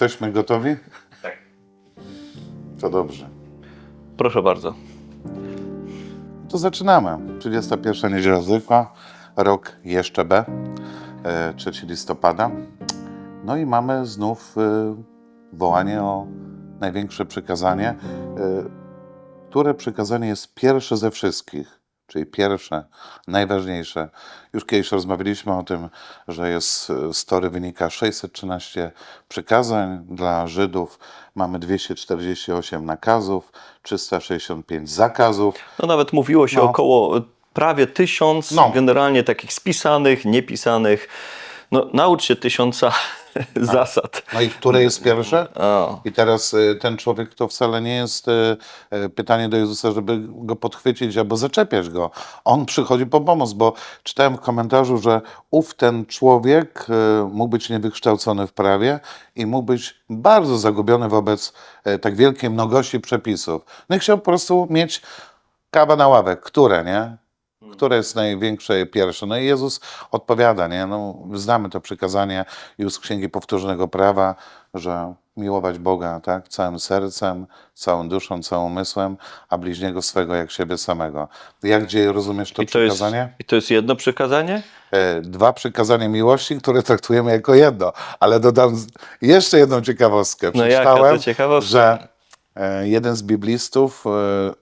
Jesteśmy gotowi? Tak. To dobrze. Proszę bardzo. To zaczynamy. 31 niedziela zwykła, rok jeszcze B, e, 3 listopada. No i mamy znów e, wołanie o największe przykazanie, e, które przykazanie jest pierwsze ze wszystkich, czyli pierwsze, najważniejsze. Już kiedyś rozmawialiśmy o tym, że jest z Tory wynika 613 przykazań dla Żydów, mamy 248 nakazów, 365 zakazów. No nawet mówiło się No. około prawie tysiąc No. generalnie takich spisanych, niepisanych. No naucz się tysiąca zasad. No i które jest pierwsze? O. I teraz y, ten człowiek to wcale nie jest y, y, pytanie do Jezusa, żeby go podchwycić albo zaczepiać go. On przychodzi po pomoc, bo czytałem w komentarzu, że ów ten człowiek mógł być niewykształcony w prawie i mógł być bardzo zagubiony wobec tak wielkiej mnogości przepisów. No i chciał po prostu mieć kawa na ławek. Które, nie? Które jest największe pierwsze? No i Jezus odpowiada, nie? No, znamy to przykazanie już z Księgi Powtórzonego Prawa, że miłować Boga tak? całym sercem, całą duszą, całym umysłem, a bliźniego swego jak siebie samego. Jak gdzie rozumiesz to I to, jest, przykazanie? I to jest jedno przykazanie? E, Dwa przykazania miłości, które traktujemy jako jedno, ale dodam z- jeszcze jedną ciekawostkę. No jaka Przeczytałem, to ciekawostka? że jeden z biblistów e,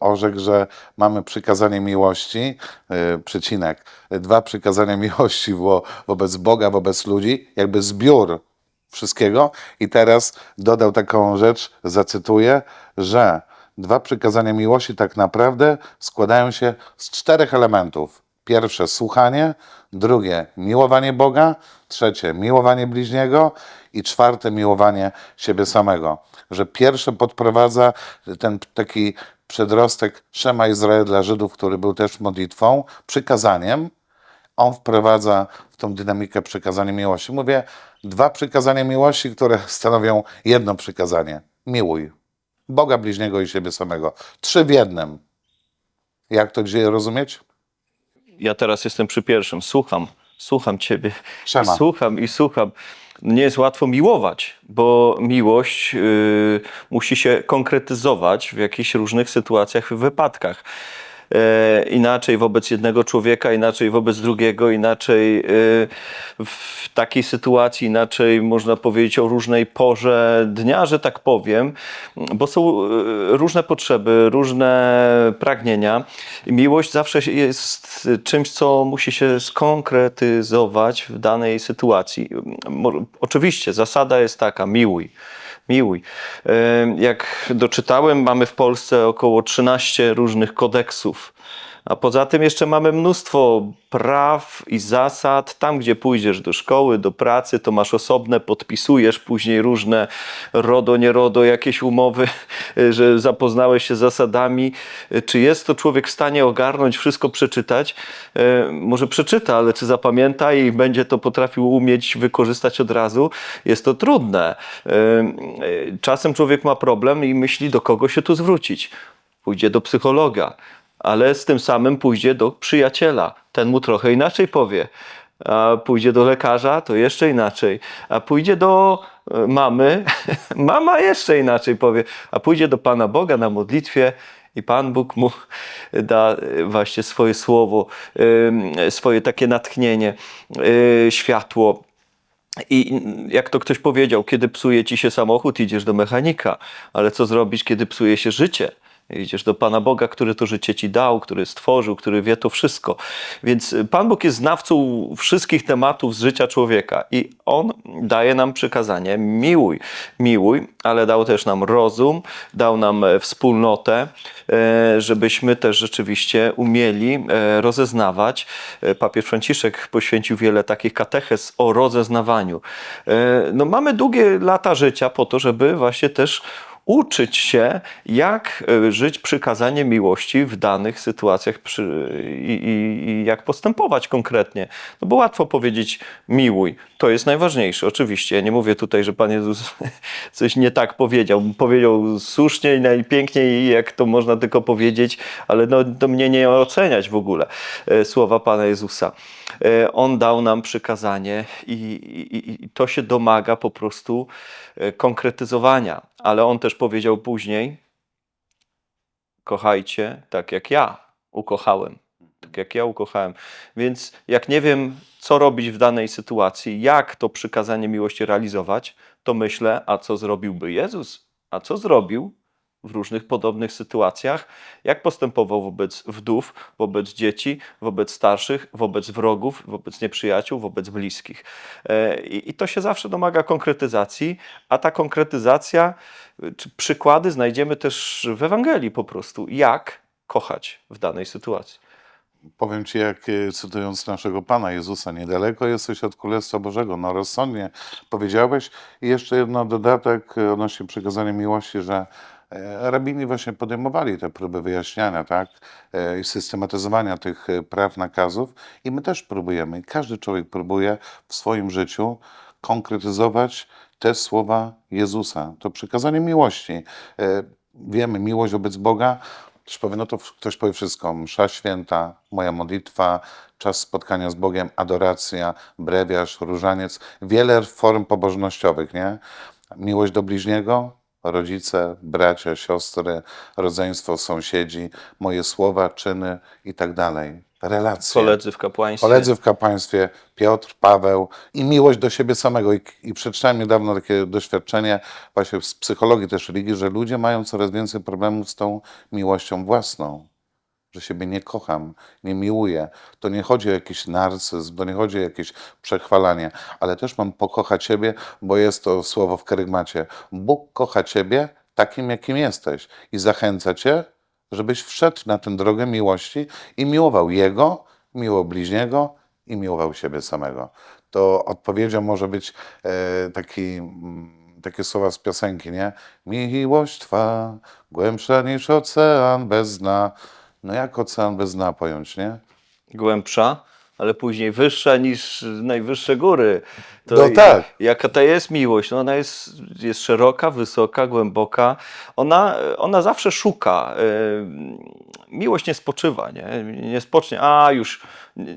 orzekł, że mamy przykazanie miłości, e, przecinek, dwa przykazania miłości wo, wobec Boga, wobec ludzi, jakby zbiór wszystkiego. I teraz dodał taką rzecz, zacytuję, że dwa przykazania miłości tak naprawdę składają się z czterech elementów. Pierwsze słuchanie, drugie miłowanie Boga, trzecie miłowanie bliźniego i czwarte miłowanie siebie samego. Że pierwsze podprowadza ten taki przedrostek Szema Izrael dla Żydów, który był też modlitwą, przykazaniem, on wprowadza w tą dynamikę przykazania miłości. Mówię, dwa przykazania miłości, które stanowią jedno przykazanie. Miłuj. Boga bliźniego i siebie samego. Trzy w jednym. Jak to dzisiaj rozumieć? Ja teraz jestem przy pierwszym. Słucham, słucham ciebie. Szema. I słucham i słucham. Nie jest łatwo miłować, bo miłość y, musi się konkretyzować w jakichś różnych sytuacjach, wypadkach. E, inaczej wobec jednego człowieka, inaczej wobec drugiego, inaczej y, w takiej sytuacji, inaczej można powiedzieć o różnej porze dnia, że tak powiem, bo są y, różne potrzeby, różne pragnienia. Miłość zawsze jest czymś, co musi się skonkretyzować w danej sytuacji. Oczywiście zasada jest taka, miłuj. Miłuj. Jak doczytałem, mamy w Polsce około 13 różnych kodeksów. A poza tym jeszcze mamy mnóstwo praw i zasad. Tam, gdzie pójdziesz do szkoły, do pracy, to masz osobne, podpisujesz później różne RODO, nie RODO, jakieś umowy, że zapoznałeś się z zasadami. Czy jest to człowiek w stanie ogarnąć, wszystko przeczytać? E, Może przeczyta, ale czy zapamięta i będzie to potrafił umieć wykorzystać od razu? Jest to trudne. E, e, Czasem człowiek ma problem i myśli, do kogo się tu zwrócić. Pójdzie do psychologa, ale z tym samym pójdzie do przyjaciela. Ten mu trochę inaczej powie. A pójdzie do lekarza, to jeszcze inaczej. A pójdzie do e, mamy, mama jeszcze inaczej powie. A pójdzie do Pana Boga na modlitwie i Pan Bóg mu da e, właśnie swoje słowo, swoje takie natchnienie, e, światło. I jak to ktoś powiedział, kiedy psuje ci się samochód, idziesz do mechanika, ale co zrobić, kiedy psuje się życie? Idziesz do Pana Boga, który to życie ci dał, który stworzył, który wie to wszystko. Więc Pan Bóg jest znawcą wszystkich tematów z życia człowieka i On daje nam przykazanie: miłuj, miłuj, ale dał też nam rozum, dał nam e, wspólnotę, e, żebyśmy też rzeczywiście umieli e, rozeznawać. Papież Franciszek poświęcił wiele takich katechez o rozeznawaniu. No, mamy długie lata życia po to, żeby właśnie też uczyć się, jak e, żyć przykazaniem miłości w danych sytuacjach przy, i, i, i jak postępować konkretnie. No bo łatwo powiedzieć miłuj, to jest najważniejsze, oczywiście. Ja nie mówię tutaj, że Pan Jezus coś nie tak powiedział. Powiedział słusznie i najpiękniej, jak to można tylko powiedzieć, ale no, to mnie nie oceniać w ogóle e, słowa Pana Jezusa. E, On dał nam przykazanie i, i, i to się domaga po prostu e, konkretyzowania. Ale On też powiedział później, kochajcie tak jak ja ukochałem. Tak jak ja ukochałem. Więc jak nie wiem, co robić w danej sytuacji, jak to przykazanie miłości realizować, to myślę, a co zrobiłby Jezus? A co zrobił w różnych podobnych sytuacjach? Jak postępował wobec wdów, wobec dzieci, wobec starszych, wobec wrogów, wobec nieprzyjaciół, wobec bliskich? E, I, to się zawsze domaga konkretyzacji, a ta konkretyzacja, y, czy przykłady znajdziemy też w Ewangelii po prostu, jak kochać w danej sytuacji. Powiem Ci, jak e, cytując naszego Pana Jezusa, niedaleko jesteś od Królestwa Bożego. No rozsądnie powiedziałeś. I jeszcze jedno dodatek e, odnośnie przykazania miłości, że e, rabini właśnie podejmowali te próby wyjaśniania, tak, e, i systematyzowania tych e, praw, nakazów. I my też próbujemy. Każdy człowiek próbuje w swoim życiu konkretyzować te słowa Jezusa. To przykazanie miłości. E, Wiemy, miłość wobec Boga Ktoś powie, no to ktoś powie wszystko. Msza święta, moja modlitwa, czas spotkania z Bogiem, adoracja, brewiarz, różaniec. Wiele form pobożnościowych, nie? Miłość do bliźniego, rodzice, bracia, siostry, rodzeństwo, sąsiedzi, moje słowa, czyny i tak dalej. Relacje. Koledzy w kapłaństwie. Koledzy w kapłaństwie, Piotr, Paweł i miłość do siebie samego. I, i przeczytałem niedawno takie doświadczenie właśnie z psychologii też religii, że ludzie mają coraz więcej problemów z tą miłością własną. Że siebie nie kocham, nie miłuję. To nie chodzi o jakiś narcyzm, to nie chodzi o jakieś przechwalanie, ale też mam pokochać siebie, bo jest to słowo w kerygmacie. Bóg kocha ciebie takim, jakim jesteś i zachęca cię, żebyś wszedł na tę drogę miłości i miłował Jego, miłował bliźniego i miłował siebie samego. To odpowiedzią może być e, taki, mm, takie słowa z piosenki, nie? Miłość Twa głębsza niż ocean bez dna. No jak ocean bez dna pojąć, nie? głębsza, ale później wyższa niż najwyższe góry. To No tak. Jaka to jest miłość? No ona jest, jest szeroka, wysoka, głęboka. Ona, ona zawsze szuka. Miłość nie spoczywa, nie? nie spocznie, a już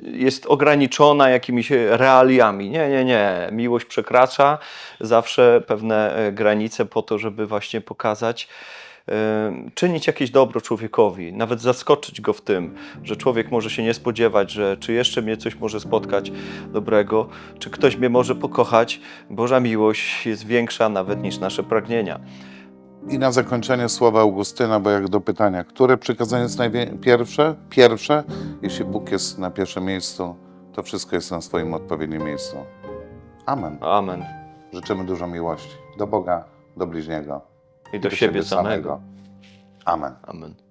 jest ograniczona jakimiś realiami. Nie, nie, nie. Miłość przekracza zawsze pewne e, granice po to, żeby właśnie pokazać, czynić jakieś dobro człowiekowi, nawet zaskoczyć go w tym, że człowiek może się nie spodziewać, że czy jeszcze mnie coś może spotkać dobrego, czy ktoś mnie może pokochać. Boża miłość jest większa nawet niż nasze pragnienia. I na zakończenie słowa Augustyna, bo jak do pytania, które przykazanie jest najwie- pierwsze? Pierwsze. Jeśli Bóg jest na pierwszym miejscu, to wszystko jest na swoim odpowiednim miejscu. Amen. Amen. Życzymy dużo miłości do Boga, do bliźniego I do siebie samego. Amen. Amen.